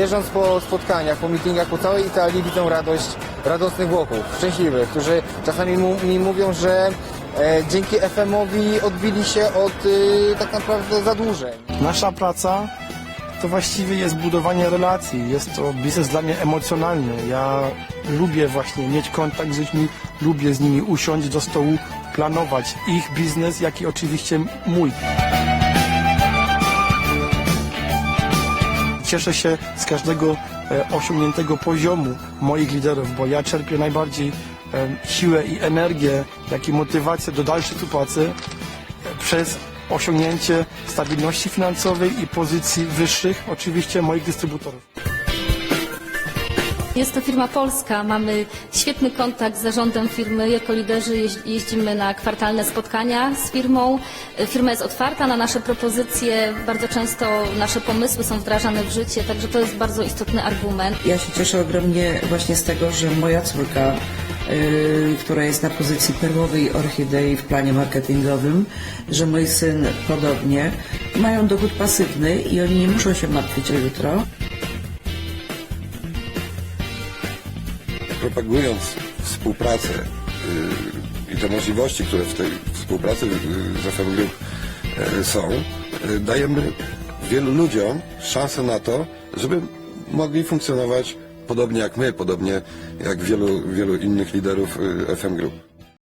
jeżdżąc po spotkaniach, po meetingach po całej Italii widzą radość radosnych Włochów, szczęśliwych, którzy czasami mu, mi mówią, że e, dzięki FM-owi odbili się od e, tak naprawdę zadłużeń. Nasza praca to właściwie jest budowanie relacji. Jest to biznes dla mnie emocjonalny. Ja lubię właśnie mieć kontakt z ludźmi, lubię z nimi usiąść do stołu, planować ich biznes, jak i oczywiście mój. Cieszę się z każdego e, osiągniętego poziomu moich liderów, bo ja czerpię najbardziej e, siłę i energię, jak i motywację do dalszej współpracy e, przez osiągnięcie stabilności finansowej i pozycji wyższych, oczywiście moich dystrybutorów. Jest to firma polska, mamy świetny kontakt z zarządem firmy. Jako liderzy jeź- jeździmy na kwartalne spotkania z firmą. Firma jest otwarta na nasze propozycje, bardzo często nasze pomysły są wdrażane w życie, także to jest bardzo istotny argument. Ja się cieszę ogromnie właśnie z tego, że moja córka, yy, która jest na pozycji perłowej orchidei w planie marketingowym, że mój syn podobnie, mają dochód pasywny i oni nie muszą się martwić o jutro. Propagując współpracę y, i te możliwości, które w tej współpracy z FM Group są, y, dajemy wielu ludziom szansę na to, żeby mogli funkcjonować podobnie jak my, podobnie jak wielu, wielu innych liderów y, FM Group.